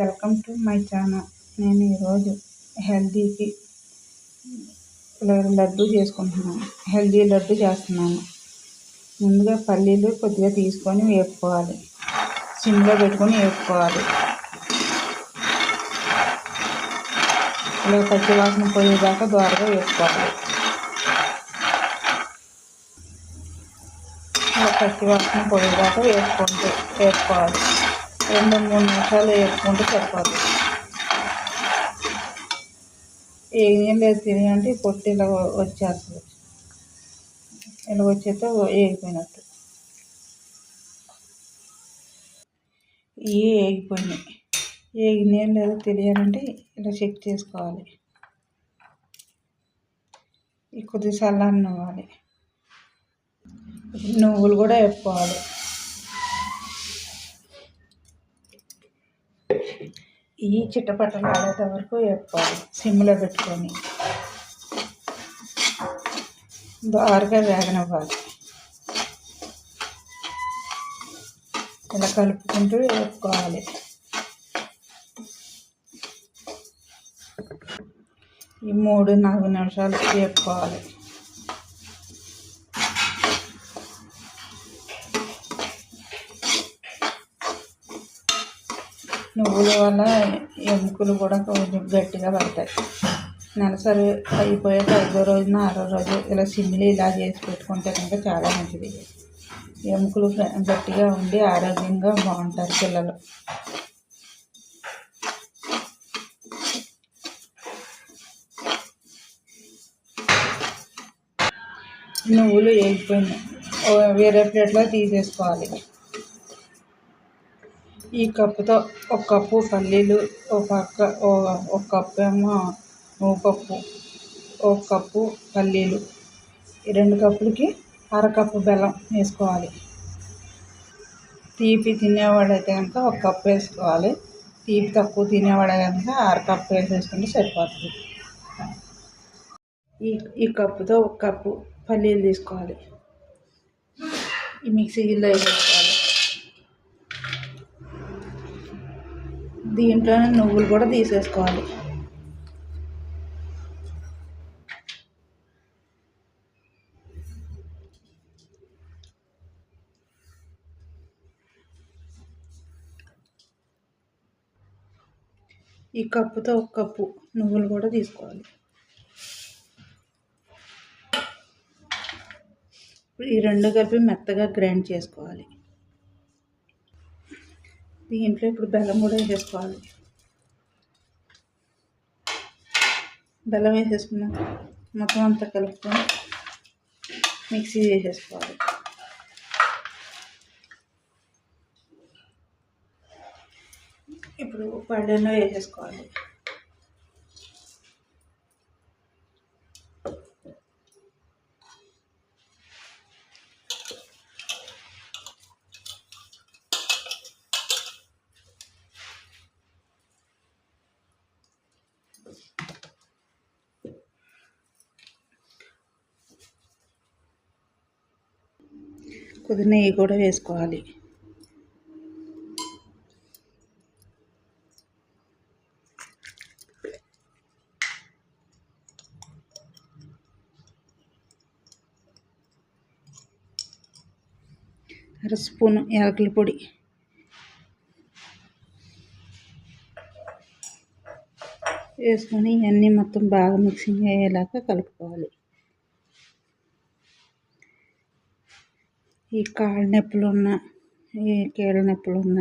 Welcome to my channel. నేను ఈరోజు హెల్దీకి లడ్డు చేసుకుంటున్నాను. హెల్దీ లడ్డు చేస్తున్నాను. ముందుగా పల్లీలు కొద్దిగా తీసుకొని వేపుకోవాలి. సిమ్లో పెట్టుకొని వేపుకోవాలి. ఇలా పచ్చి వాసన పోయేదాకా ద్వారగా వేసుకోవాలి ఇలా పచ్చి వాసన పోయేదాకా వేసుకుంటూ వేసుకోవాలి రెండు మూడు నిమిషాలు వేసుకుంటే సరిపోతుంది ఏం లేదు తిని అంటే పొట్టు ఇలా వచ్చేస్తుంది. ఇలా వచ్చేస్తే వేగిపోయినట్టు. ఇవి వేగిపోయినాయి. ఏగినాయి లేదో తెలియాలంటే ఇలా చెక్ చేసుకోవాలి. ఈ కొద్ది చల్లారనివ్వాలి నువ్వులు కూడా వేసుకోవాలి ఈ చిట్టపట్టలు ఆడేంత వరకు వేపుకోవాలి. సిమ్లో పెట్టుకొని. బాగా వేగనివ్వాలి. ఇలా కలుపుకుంటూ వేపుకోవాలి. ఈ మూడు నాలుగు నిమిషాలు వేపుకోవాలి. నువ్వుల వల్ల ఎముకలు కూడా కొంచెం గట్టిగా పడతాయి. నెలసరి అయిపోయాక ఐదో రోజున ఆరో రోజు ఇలా సిమ్లు ఇలా చేసి పెట్టుకుంటే కనుక చాలా మంచిది. ఎముకలు గట్టిగా ఉండి ఆరోగ్యంగా బాగుంటారు పిల్లలు. నువ్వులు వేగిపోయినాయి. వేరే ప్లేట్లో తీసేసుకోవాలి. ఈ కప్పుతో ఒక కప్పు పల్లీలు ఒక పక్క ఒక కప్పు ఏమో నువ్వుపప్పు ఒక కప్పు పల్లీలు. ఈ రెండు కప్పులకి అరకప్పు బెల్లం వేసుకోవాలి. తీపి తినేవాడైతే కనుక ఒక కప్పు వేసుకోవాలి. తీపి తక్కువ తినేవాడే కనుక అరకప్పు వేసేసుకుంటే సరిపోతుంది. ఈ ఈ కప్పుతో ఒక కప్పు పల్లీలు తీసుకోవాలి. ఈ మిక్సీ గిన్నెలో వేసేసుకోవాలి దీంట్లోనే నువ్వులు కూడా తీసేసుకోవాలి. ఈ కప్పుతో ఒక కప్పు నువ్వులు కూడా తీసుకోవాలి. ఈ రెండు కలిపి మెత్తగా గ్రైండ్ చేసుకోవాలి. దీంట్లో ఇప్పుడు బెల్లం కూడా వేసేసుకోవాలి. బెల్లం వేసేసుకున్నాక మొత్తం అంతా కలుపుకొని మిక్సీ చేసేసుకోవాలి. ఇప్పుడు పళ్ళెంలో వేసేసుకోవాలి. కొద్ది నెయ్యి కూడా వేసుకోవాలి. అర స్పూను యాలకుల పొడి. వేసుకొని ఇవన్నీ మొత్తం బాగా మిక్సింగ్ అయ్యేలాగా కలుపుకోవాలి. ఈ కాళ్ళ నొప్పులున్న ఈ కీళ్ళ నొప్పులు ఉన్న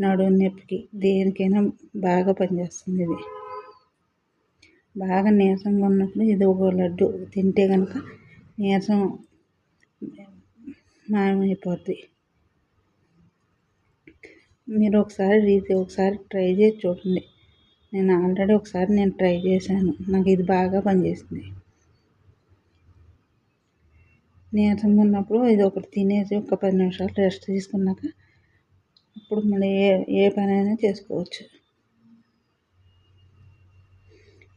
నడుము నొప్పికి దేనికైనా బాగా పనిచేస్తుంది ఇది. బాగా నీరసంగా ఉన్నప్పుడు ఇది ఒక లడ్డు తింటే కనుక నీరసం మాయమైపోద్ది. మీరు ఒకసారి రీతి ఒకసారి ట్రై చేసి చూడండి. నేను ఆల్రెడీ ఒకసారి నేను ట్రై చేశాను. నాకు ఇది బాగా పనిచేసింది. నీరసం ఉన్నప్పుడు ఇది ఒకటి తినేసి ఒక పది నిమిషాలు రెస్ట్ తీసుకున్నాక అప్పుడు మనం ఏ ఏ పనైనా చేసుకోవచ్చు.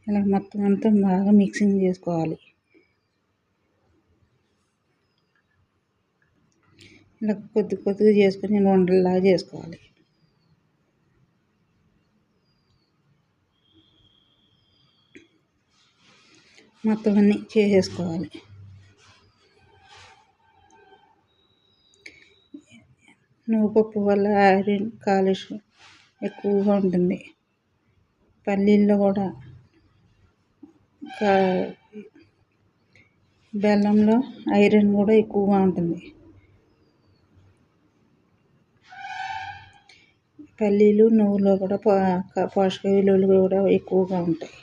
ఇలా మొత్తం అంతా బాగా మిక్సింగ్ చేసుకోవాలి. ఇలా కొద్ది కొద్దిగా చేసుకొని వండలాగా చేసుకోవాలి. మొత్తం అన్నీ చేసేసుకోవాలి. నువ్వుపప్పు వల్ల ఐరన్ కాలుష్యం ఎక్కువగా ఉంటుంది. పల్లీల్లో కూడా బెల్లంలో ఐరన్ కూడా ఎక్కువగా ఉంటుంది. పల్లీలు నువ్వులో కూడా పోషక విలువలు కూడా ఎక్కువగా ఉంటాయి.